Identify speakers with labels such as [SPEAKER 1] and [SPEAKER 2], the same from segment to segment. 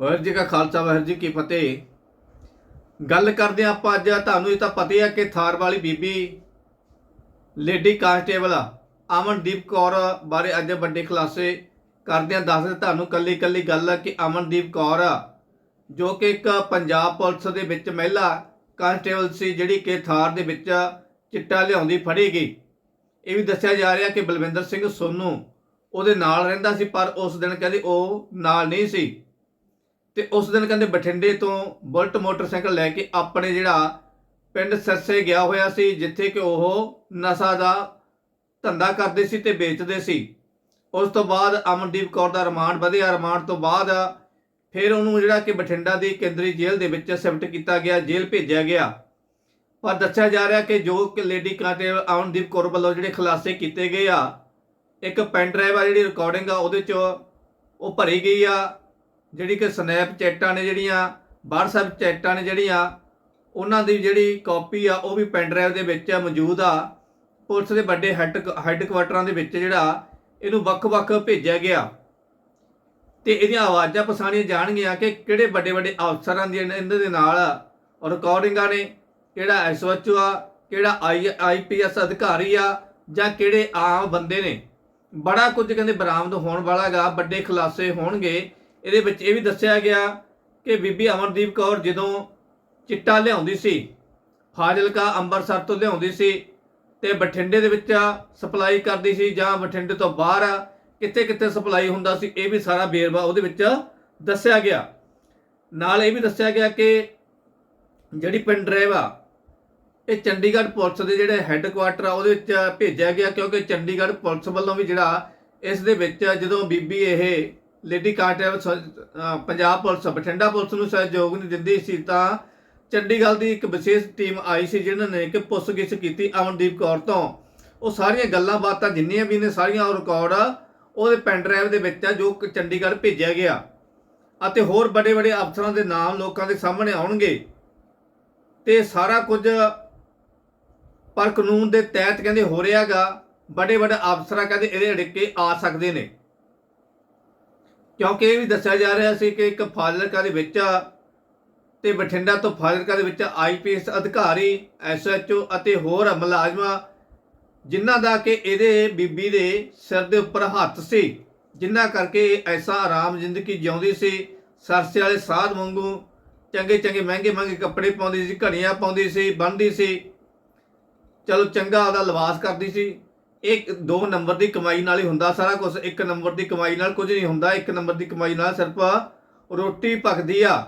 [SPEAKER 1] ਵਾਹਿਗੁਰੂ ਜੀ ਕਾ ਖਾਲਸਾ, ਵਾਹਿਗੁਰੂ ਜੀ ਕੀ ਫਤਿਹ। ਗੱਲ ਕਰਦੇ ਹਾਂ ਆਪਾਂ ਅੱਜ, ਤੁਹਾਨੂੰ ਇਹ ਤਾਂ ਪਤਾ ਹੀ ਹੈ ਕਿ ਥਾਰ ਵਾਲੀ ਬੀਬੀ ਲੇਡੀ ਕਾਂਸਟੇਬਲ ਅਮਨਦੀਪ ਕੌਰ ਬਾਰੇ ਅੱਜ ਵੱਡੇ ਖੁਲਾਸੇ ਕਰਦੇ ਹਾਂ ਦੱਸਦੇ ਤੁਹਾਨੂੰ ਕੱਲੀ ਕੱਲੀ ਗੱਲ ਕਿ ਅਮਨਦੀਪ ਕੌਰ ਜੋ ਕਿ ਇੱਕ ਪੰਜਾਬ ਪੁਲਿਸ ਦੇ ਵਿੱਚ ਮਹਿਲਾ ਕਾਂਸਟੇਬਲ ਸੀ, ਜਿਹੜੀ ਕਿ ਥਾਰ ਦੇ ਵਿੱਚ ਚਿੱਟਾ ਲਿਆਉਂਦੀ ਫੜੀ ਗਈ। ਇਹ ਵੀ ਦੱਸਿਆ ਜਾ ਰਿਹਾ ਕਿ ਬਲਵਿੰਦਰ ਸਿੰਘ ਸੋਨੂ ਉਹਦੇ ਨਾਲ ਰਹਿੰਦਾ ਸੀ, ਪਰ ਉਸ ਦਿਨ ਕਹਿੰਦੇ ਉਹ ਨਾਲ ਨਹੀਂ ਸੀ। ਤੇ ਉਸ ਦਿਨ ਕਹਿੰਦੇ ਬਠਿੰਡੇ ਤੋਂ ਬੁਲਟ ਮੋਟਰਸਾਈਕਲ ਲੈ ਕੇ ਆਪਣੇ ਜਿਹੜਾ ਪਿੰਡ ਸਰਸੇ ਗਿਆ ਹੋਇਆ ਸੀ, ਜਿੱਥੇ ਕਿ ਉਹ ਨਸ਼ਾ ਦਾ ਧੰਦਾ ਕਰਦੇ ਸੀ ਤੇ ਵੇਚਦੇ ਸੀ। ਉਸ ਤੋਂ ਬਾਅਦ ਅਮਨਦੀਪ ਕੌਰ ਦਾ ਰਿਮਾਂਡ ਵਧਿਆ। ਰਿਮਾਂਡ ਤੋਂ ਬਾਅਦ ਫਿਰ ਉਹਨੂੰ ਜਿਹੜਾ ਕਿ ਬਠਿੰਡਾ ਦੀ ਕੇਂਦਰੀ ਜੇਲ੍ਹ ਦੇ ਵਿੱਚ ਸ਼ਿਫਟ ਕੀਤਾ ਗਿਆ, ਜੇਲ੍ਹ ਭੇਜਿਆ ਗਿਆ। ਪਰ ਦੱਸਿਆ ਜਾ ਰਿਹਾ ਕਿ ਜੋ ਕਿ ਲੇਡੀ ਕਾਂਟੇਬਲ ਅਮਨਦੀਪ ਕੌਰ ਵੱਲੋਂ ਜਿਹੜੇ ਖੁਲਾਸੇ ਕੀਤੇ ਗਏ ਆ, ਇੱਕ ਪੈਨ ਡਰਾਈਵ ਆ ਜਿਹੜੀ ਰਿਕਾਰਡਿੰਗ ਆ, ਉਹਦੇ ਚ ਉਹ ਭਰੀ ਗਈ ਆ। ਜਿਹੜੀ ਕਿ ਸਨੈਪ ਚੈਟਾਂ ਨੇ ਜਿਹੜੀਆਂ, WhatsApp ਚੈਟਾਂ ਨੇ ਜਿਹੜੀਆਂ, ਉਹਨਾਂ ਦੀ ਜਿਹੜੀ ਕਾਪੀ ਆ, ਉਹ ਵੀ ਪੈਨ ਡਰਾਈਵ ਦੇ ਵਿੱਚ ਮੌਜੂਦ ਆ। ਪੁਲਿਸ ਦੇ ਵੱਡੇ ਹੈੱਡ ਹੈੱਡਕੁਆਟਰਾਂ ਦੇ ਵਿੱਚ ਜਿਹੜਾ, ਇਹਨੂੰ ਵੱਖ-ਵੱਖ ਭੇਜਿਆ ਗਿਆ। ਤੇ ਇਹਦੀਆਂ ਆਵਾਜ਼ਾਂ ਪਛਾਣੀਆਂ ਜਾਣਗੀਆਂ ਕਿ ਕਿਹੜੇ ਵੱਡੇ ਵੱਡੇ ਅਫਸਰਾਂ ਦੀਆਂ ਇਹਨਾਂ ਦੇ ਨਾਲ ਰਿਕਾਰਡਿੰਗਾਂ ਨੇ, ਕਿਹੜਾ ਐਸਓਐਚਓ ਆ, ਕਿਹੜਾ ਆਈਪੀਐਸ ਅਧਿਕਾਰੀ ਆ, ਜਾਂ ਕਿਹੜੇ ਆਮ ਬੰਦੇ ਨੇ। ਬੜਾ ਕੁਝ ਕਹਿੰਦੇ ਬਰਾਮਦ ਹੋਣ ਵਾਲਾਗਾ ਵੱਡੇ ਖੁਲਾਸੇ ਹੋਣਗੇ। ਇਹਦੇ ਵਿੱਚ ਇਹ ਵੀ ਦੱਸਿਆ ਗਿਆ ਕਿ ਬੀਬੀ ਅਮਰਦੀਪ ਕੌਰ ਜਦੋਂ ਚਿੱਟਾ ਲਿਆਉਂਦੀ ਸੀ, ਫਾਜ਼ਿਲਕਾ ਅੰਮ੍ਰਿਤਸਰ ਤੋਂ ਲਿਆਉਂਦੀ ਸੀ ਤੇ ਬਠਿੰਡੇ ਦੇ ਵਿੱਚ ਸਪਲਾਈ ਕਰਦੀ ਸੀ ਜਾਂ ਬਠਿੰਡੇ ਤੋਂ ਬਾਹਰ ਕਿੱਥੇ ਕਿੱਥੇ ਸਪਲਾਈ ਹੁੰਦਾ ਸੀ, ਇਹ ਵੀ ਸਾਰਾ ਵੇਰਵਾ ਉਹਦੇ ਵਿੱਚ ਦੱਸਿਆ ਗਿਆ। ਨਾਲ ਇਹ ਵੀ ਦੱਸਿਆ ਗਿਆ ਕਿ ਜਿਹੜੀ ਪਿੰਡ ਡਰਾਈਵ ਆ ਇਹ ਚੰਡੀਗੜ੍ਹ ਪੁਲਿਸ ਦੇ ਜਿਹੜੇ ਹੈੱਡਕੁਆਟਰ ਆ, ਉਹਦੇ ਵਿੱਚ ਭੇਜਿਆ ਗਿਆ ਕਿਉਂਕਿ ਚੰਡੀਗੜ੍ਹ ਪੁਲਿਸ ਵੱਲੋਂ ਵੀ ਜਿਹੜਾ ਇਸ ਦੇ ਵਿੱਚ ਜਦੋਂ ਬੀਬੀ ਇਹ lady constable Punjab police, Bathinda police ਨੂੰ ਸਹਿਯੋਗ ਨਹੀਂ ਦਿੰਦੀ ਸੀ ਤਾਂ ਚੰਡੀਗੜ੍ਹ ਦੀ ਇੱਕ ਵਿਸ਼ੇਸ਼ ਟੀਮ ਆਈ ਸੀ ਜਿਹਨਾਂ ਨੇ ਕਿ ਪੁੱਛਗਿੱਛ ਕੀਤੀ ਅਮਨਦੀਪ ਕੌਰ ਤੋਂ। ਉਹ ਸਾਰੀਆਂ ਗੱਲਾਂ ਬਾਤਾਂ ਜਿੰਨੀਆਂ ਵੀ ਨੇ ਸਾਰੀਆਂ ਉਹ ਰਿਕਾਰਡ ਉਹਦੇ ਪੈਨ ਡਰਾਈਵ ਦੇ ਵਿੱਚ ਆ ਜੋ ਕਿ ਚੰਡੀਗੜ੍ਹ ਭੇਜਿਆ ਗਿਆ। ਅਤੇ ਹੋਰ ਬੜੇ ਬੜੇ ਅਫਸਰਾਂ ਦੇ ਨਾਮ ਲੋਕਾਂ ਦੇ ਸਾਹਮਣੇ ਆਉਣਗੇ। ਤੇ ਸਾਰਾ ਕੁਝ ਪਰ ਕਾਨੂੰਨ ਦੇ ਤਹਿਤ ਕਹਿੰਦੇ ਹੋ ਰਿਹਾਗਾ ਬੜੇ ਵੱਡੇ ਅਫਸਰਾਂ ਕਹਿੰਦੇ ਇਹਦੇ ਅੜਿੱਕੇ ਆ ਸਕਦੇ ਨੇ। ਕਿਉਂਕਿ ਇਹ ਵੀ ਦੱਸਿਆ ਜਾ ਰਿਹਾ ਸੀ ਕਿ ਇੱਕ ਫਾਜ਼ਿਲਕਾ ਦੇ ਵਿੱਚ ਤੇ ਬਠਿੰਡਾ ਤੋਂ ਫਾਜ਼ਿਲਕਾ ਦੇ ਵਿੱਚ ਆਈਪੀਐਸ ਅਧਿਕਾਰੀ, ਐਸਐਚਓ ਅਤੇ ਹੋਰ ਮੁਲਾਜ਼ਮਾਂ ਜਿਨ੍ਹਾਂ ਦਾ ਕਿ ਇਹਦੇ ਬੀਬੀ ਦੇ ਸਿਰ ਦੇ ਉੱਪਰ ਹੱਥ ਸੀ, ਜਿਨ੍ਹਾਂ ਕਰਕੇ ਐਸਾ ਆਰਾਮ ਜ਼ਿੰਦਗੀ ਜਿਉਂਦੀ ਸੀ। ਸਰਸੇ ਵਾਲੇ ਸਾਧ ਵਾਂਗੂ ਚੰਗੇ ਚੰਗੇ ਮਹਿੰਗੇ ਮਹਿੰਗੇ ਕੱਪੜੇ ਪਾਉਂਦੀ ਸੀ, ਘੜੀਆਂ ਪਾਉਂਦੀ ਸੀ ਬੰਨਦੀ ਸੀ। ਚਲੋ ਚੰਗਾ ਉਹਦਾ ਲਿਬਾਸ ਕਰਦੀ ਸੀ। ਇੱਕ ਦੋ ਨੰਬਰ ਦੀ ਕਮਾਈ ਨਾਲ ਹੀ ਹੁੰਦਾ ਸਾਰਾ ਕੁਝ ਇੱਕ ਨੰਬਰ ਦੀ ਕਮਾਈ ਨਾਲ ਕੁਝ ਨਹੀਂ ਹੁੰਦਾ। ਇੱਕ ਨੰਬਰ ਦੀ ਕਮਾਈ ਨਾਲ ਸਿਰਫ ਰੋਟੀ ਪੱਕਦੀ ਆ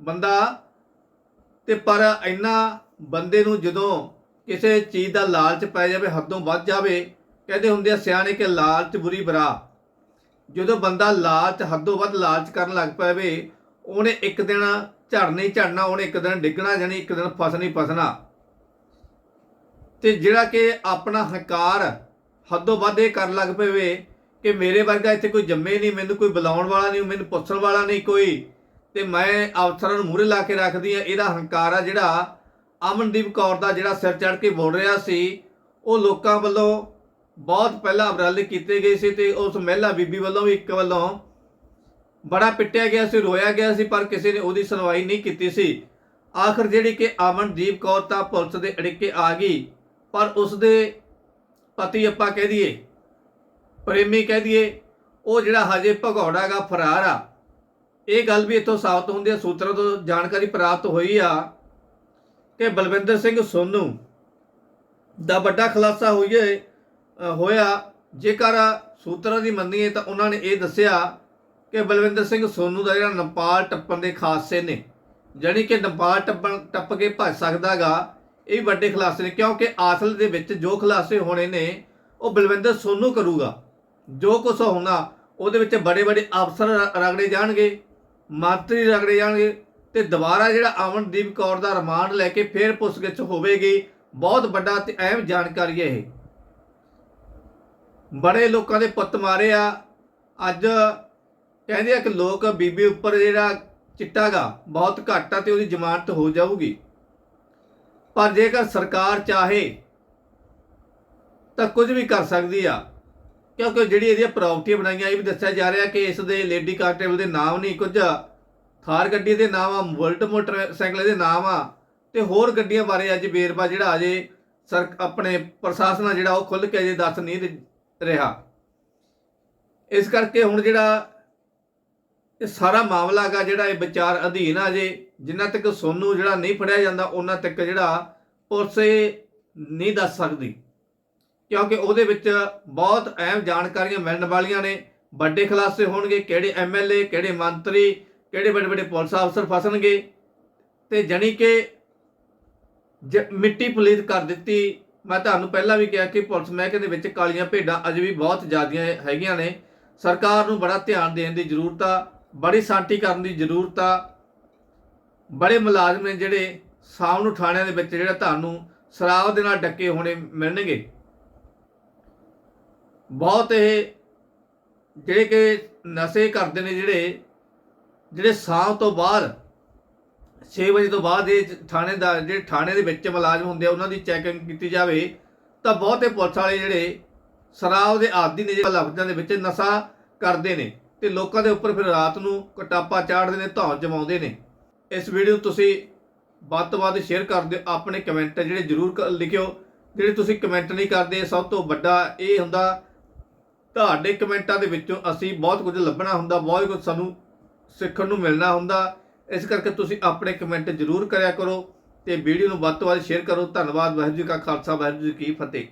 [SPEAKER 1] ਬੰਦਾ। ਤੇ ਪਰ ਇੰਨਾ ਬੰਦੇ ਨੂੰ ਜਦੋਂ ਕਿਸੇ ਚੀਜ਼ ਦਾ ਲਾਲਚ ਪੈ ਜਾਵੇ, ਹੱਦੋਂ ਵੱਧ ਜਾਵੇ, ਕਹਿੰਦੇ ਹੁੰਦੇ ਆ, ਸਿਆਣੇ ਕਿ ਲਾਲਚ ਬੁਰੀ ਬਰਾ। ਜਦੋਂ ਬੰਦਾ ਲਾਲਚ, ਹੱਦੋਂ ਵੱਧ ਲਾਲਚ ਕਰਨ ਲੱਗ ਪਵੇ, ਉਹਨੇ ਇੱਕ ਦਿਨ ਝੜਨੀ ਝੜਨਾ, ਉਹਨੇ ਇੱਕ ਦਿਨ ਡਿੱਗਣਾ, ਜਾਣੀ ਇੱਕ ਦਿਨ ਫਸਣੀ ਫਸਣਾ। ਤੇ ਜਿਹੜਾ ਕਿ ਆਪਣਾ ਹੰਕਾਰ ਹੱਦੋਂ ਵੱਧ ਇਹ ਕਰਨ ਲੱਗ ਪਵੇ ਕਿ ਮੇਰੇ ਵਰਗਾ ਇੱਥੇ ਕੋਈ ਜੰਮੇ ਨਹੀਂ, ਮੈਨੂੰ ਕੋਈ ਬੁਲਾਉਣ ਵਾਲਾ ਨਹੀਂ, ਮੈਨੂੰ ਪੁੱਛਣ ਵਾਲਾ ਨਹੀਂ ਕੋਈ। ਤੇ ਮੈਂ ਅਫਸਰਾਂ ਨੂੰ ਮੂਹਰੇ ਲਾ ਕੇ ਰੱਖਦੀ ਆ ਇਹਦਾ ਹੰਕਾਰ ਆ ਜਿਹੜਾ ਅਮਨਦੀਪ ਕੌਰ ਦਾ ਜਿਹੜਾ ਸਿਰ ਚੜ ਕੇ ਬੋਲ ਰਿਹਾ ਸੀ, ਉਹ ਲੋਕਾਂ ਵੱਲੋਂ ਬਹੁਤ ਪਹਿਲਾਂ ਉਪਰਾਲੇ ਕੀਤੇ ਗਏ ਸੀ ਤੇ ਉਸ ਮਹਿਲਾ ਬੀਬੀ ਵੱਲੋਂ ਵੀ ਇੱਕ ਵੱਲੋਂ ਬੜਾ ਪਿੱਟਿਆ ਗਿਆ ਸੀ, ਰੋਇਆ ਗਿਆ ਸੀ, ਪਰ ਕਿਸੇ ਨੇ ਉਹਦੀ ਸੁਣਵਾਈ ਨਹੀਂ ਕੀਤੀ ਸੀ। ਆਖਰ ਜਿਹੜੀ ਕਿ ਅਮਨਦੀਪ ਕੌਰ ਤਾਂ ਪੁਲਿਸ ਦੇ ਅੜਿੱਕੇ ਆ ਗਈ। ਪਰ ਉਸ ਦੇ ਪਤੀ ਆਪਾਂ ਕਹਿ ਦਈਏ, ਪ੍ਰੇਮੀ ਕਹਿ ਦਈਏ, ਉਹ ਜਿਹੜਾ ਹਜੇ ਭਗੌੜਾਗਾ ਫਰਾਰ ਆ। ਇਹ ਗੱਲ ਵੀ ਇੱਥੋਂ ਸਾਬਤ ਹੁੰਦੀ ਹੈ, ਸੂਤਰਾਂ ਤੋਂ ਜਾਣਕਾਰੀ ਪ੍ਰਾਪਤ ਹੋਈ ਆ ਕਿ ਬਲਵਿੰਦਰ ਸਿੰਘ ਸੋਨੂ ਦਾ ਵੱਡਾ ਖੁਲਾਸਾ ਹੋਈਏ ਹੋਇਆ। ਜੇਕਰ ਸੂਤਰਾਂ ਦੀ ਮੰਨੀਏ ਤਾਂ ਉਹਨਾਂ ਨੇ ਇਹ ਦੱਸਿਆ ਕਿ ਬਲਵਿੰਦਰ ਸਿੰਘ ਸੋਨੂ ਦਾ ਜਿਹੜਾ ਨੇਪਾਲ ਟੱਪਣ ਦੇ ਖਾਸੇ ਨੇ, ਜਾਣੀ ਕਿ ਨੇਪਾਲ ਟੱਪਣ, ਟੱਪ ਕੇ ਭੱਜ ਸਕਦਾਗਾ ਇਹ ਵੀ ਵੱਡੇ ਖੁਲਾਸੇ ਨੇ ਕਿਉਂਕਿ ਆਸਲ ਦੇ ਵਿੱਚ ਜੋ ਖੁਲਾਸੇ ਹੋਣੇ ਨੇ ਉਹ ਬਲਵਿੰਦਰ ਸੋਨੂ ਕਰੂਗਾ। ਜੋ ਕੁਝ ਹੋਣਾ, ਉਹਦੇ ਵਿੱਚ ਬੜੇ ਬੜੇ ਅਫਸਰ ਰ- ਰਗੜੇ ਜਾਣਗੇ, ਮੰਤਰੀ ਰਗੜੇ ਜਾਣਗੇ, ਤੇ ਦੁਬਾਰਾ ਜਿਹੜਾ ਅਮਨਦੀਪ ਕੌਰ ਦਾ ਰਿਮਾਂਡ ਲੈ ਕੇ ਫੇਰ ਪੁੱਛਗਿੱਛ ਹੋਵੇਗੀ। ਬਹੁਤ ਵੱਡਾ ਤੇ ਅਹਿਮ ਜਾਣਕਾਰੀ ਹੈ ਇਹ। ਬੜੇ ਲੋਕਾਂ ਦੇ ਪੁੱਤ ਮਾਰੇ ਆ। ਅੱਜ ਕਹਿੰਦੇ ਆ ਕਿ ਲੋਕ ਬੀਬੀ ਉੱਪਰ ਜਿਹੜਾ ਚਿੱਟਾਗਾ ਬਹੁਤ ਘੱਟ ਆ ਤੇ ਉਹਦੀ ਜ਼ਮਾਨਤ ਹੋ ਜਾਊਗੀ। ਪਰ ਜੇਕਰ ਸਰਕਾਰ ਚਾਹੇ, ਤਾਂ ਕੁਝ ਵੀ ਕਰ ਸਕਦੀ ਆ। ਕਿਉਂਕਿ ਜਿਹੜੀ ਇਹਦੀਆਂ ਪ੍ਰਾਪਰਟੀਆਂ ਬਣਾਈਆਂ, ਇਹ ਵੀ ਦੱਸਿਆ ਜਾ ਰਿਹਾ ਕਿ ਇਸ ਦੇ ਲੇਡੀ ਕਾਂਸਟੇਬਲ ਦੇ ਨਾਮ ਨਹੀਂ, ਕੁਝ ਥਾਰ ਗੱਡੀ ਦੇ ਨਾਮ ਆ ਬੁਲਟ ਮੋਟਰਸਾਈਕਲ ਦੇ ਨਾਮ ਆ, ਤੇ ਹੋਰ ਗੱਡੀਆਂ ਬਾਰੇ ਅੱਜ ਵੇਰਵਾ ਜਿਹੜਾ ਅਜੇ ਸਰ ਆਪਣੇ ਪ੍ਰਸ਼ਾਸਨ ਆ ਜਿਹੜਾ ਉਹ ਖੁੱਲ ਕੇ ਅਜੇ ਦੱਸ ਨਹੀਂ ਰਿਹਾ। ਇਸ ਕਰਕੇ ਹੁਣ ਜਿਹੜਾ ਇਹ ਸਾਰਾ ਮਾਮਲਾ ਹੈਗਾ ਜਿਹੜਾ ਇਹ ਵਿਚਾਰ ਅਧੀਨ ਆ ਜੇ, ਜਿੰਨਾ ਤੱਕ ਸੋਨੂੰ ਜਿਹੜਾ ਨਹੀਂ ਫੜਿਆ ਜਾਂਦਾ, ਉਹਨਾਂ ਤੱਕ ਜਿਹੜਾ ਪੁਲਿਸ ਇਹ ਨਹੀਂ ਦੱਸ ਸਕਦੀ। ਕਿਉਂਕਿ ਉਹਦੇ ਵਿੱਚ ਬਹੁਤ ਅਹਿਮ ਜਾਣਕਾਰੀਆਂ ਮਿਲਣ ਵਾਲੀਆਂ ਨੇ। ਵੱਡੇ ਖੁਲਾਸੇ ਹੋਣਗੇ, ਕਿਹੜੇ ਐਮਐਲਏ ਕਿਹੜੇ ਮੰਤਰੀ, ਕਿਹੜੇ ਵੱਡੇ ਵੱਡੇ ਪੁਲਿਸ ਅਫਸਰ ਫਸਣਗੇ। ਤੇ ਜਣੀ ਕਿ ਜ- ਮਿੱਟੀ ਪਲੀਤ ਕਰ ਦਿੱਤੀ, ਮੈਂ ਤੁਹਾਨੂੰ ਪਹਿਲਾਂ ਵੀ ਕਿਹਾ ਕਿ ਪੁਲਿਸ ਮਹਿਕਮੇ ਦੇ ਵਿੱਚ ਕਾਲੀਆਂ ਭੇਡਾਂ ਅਜੇ ਵੀ ਬਹੁਤ ਜ਼ਿਆਦੀਆਂ ਹੈਗੀਆਂ ਨੇ। ਸਰਕਾਰ ਨੂੰ ਬੜਾ ਧਿਆਨ ਦੇਣ ਦੀ ਜ਼ਰੂਰਤ ਆ। ਬੜੀ ਸਾਂਟੀ ਕਰਨ ਦੀ ਜ਼ਰੂਰਤ ਆ। ਬੜੇ ਮੁਲਾਜ਼ਮ ਨੇ ਜਿਹੜੇ ਸ਼ਾਮ ਨੂੰ ਥਾਣਿਆਂ ਦੇ ਵਿੱਚ ਜਿਹੜਾ ਤੁਹਾਨੂੰ ਸ਼ਰਾਬ ਦੇ ਨਾਲ ਡੱਕੇ ਹੋਣੇ ਮਿਲਣਗੇ। ਬਹੁਤ ਇਹ ਜਿਹੜੇ ਕਿ ਨਸ਼ੇ ਕਰਦੇ ਨੇ ਜਿਹੜੇ ਜਿਹੜੇ ਸ਼ਾਮ ਤੋਂ ਬਾਅਦ 6 ਵਜੇ ਤੋਂ ਬਾਅਦ ਇਹ ਥਾਣੇ ਦਾ, ਜਿਹੜੇ ਥਾਣੇ ਦੇ ਵਿੱਚ ਮੁਲਾਜ਼ਮ ਹੁੰਦੇ ਆ, ਉਹਨਾਂ ਦੀ ਚੈਕਿੰਗ ਕੀਤੀ ਜਾਵੇ, ਤਾਂ ਬਹੁਤੇ ਪੁਲਿਸ ਵਾਲੇ ਜਿਹੜੇ ਸ਼ਰਾਬ ਦੇ ਆਦੀ ਨੇ, ਜਿਹੜੇ ਲਫ਼ਜ਼ਾਂ ਦੇ ਵਿੱਚ ਨਸ਼ਾ ਕਰਦੇ ਨੇ। ਤੇ ਲੋਕਾਂ ਦੇ ਉੱਪਰ ਫਿਰ ਰਾਤ ਨੂੰ ਕਟਾਪਾ ਚਾੜਦੇ ਨੇ, ਧੌਣ ਜਮਾਉਂਦੇ ਨੇ। ਇਸ ਵੀਡੀਓ ਨੂੰ ਤੁਸੀਂ ਵੱਧ ਤੋਂ ਵੱਧ ਸ਼ੇਅਰ ਕਰ ਦਿਓ, ਆਪਣੇ ਕਮੈਂਟ ਜਿਹੜੇ ਜ਼ਰੂਰ ਕ- ਲਿਖਿਓ। ਜਿਹੜੇ ਤੁਸੀਂ ਕਮੈਂਟ ਨਹੀਂ ਕਰਦੇ ਸਭ ਤੋਂ ਵੱਡਾ ਇਹ ਹੁੰਦਾ, ਤੁਹਾਡੇ ਕਮੈਂਟਾਂ ਦੇ ਵਿੱਚੋਂ ਅਸੀਂ ਬਹੁਤ ਕੁਝ ਲੱਭਣਾ ਹੁੰਦਾ, ਬਹੁਤ ਕੁਝ ਸਾਨੂੰ ਸਿੱਖਣ ਨੂੰ ਮਿਲਣਾ ਹੁੰਦਾ। ਇਸ ਕਰਕੇ ਤੁਸੀਂ ਆਪਣੇ ਕਮੈਂਟ ਜ਼ਰੂਰ ਕਰਿਆ ਕਰੋ ਤੇ ਵੀਡੀਓ ਨੂੰ ਵੱਧ ਤੋਂ ਵੱਧ ਸ਼ੇਅਰ ਕਰੋ। ਧੰਨਵਾਦ, ਵਾਹਿਗੁਰੂ ਜੀ ਕਾ ਖਾਲਸਾ, ਵਾਹਿਗੁਰੂ ਜੀ ਕੀ ਫਤਿਹ।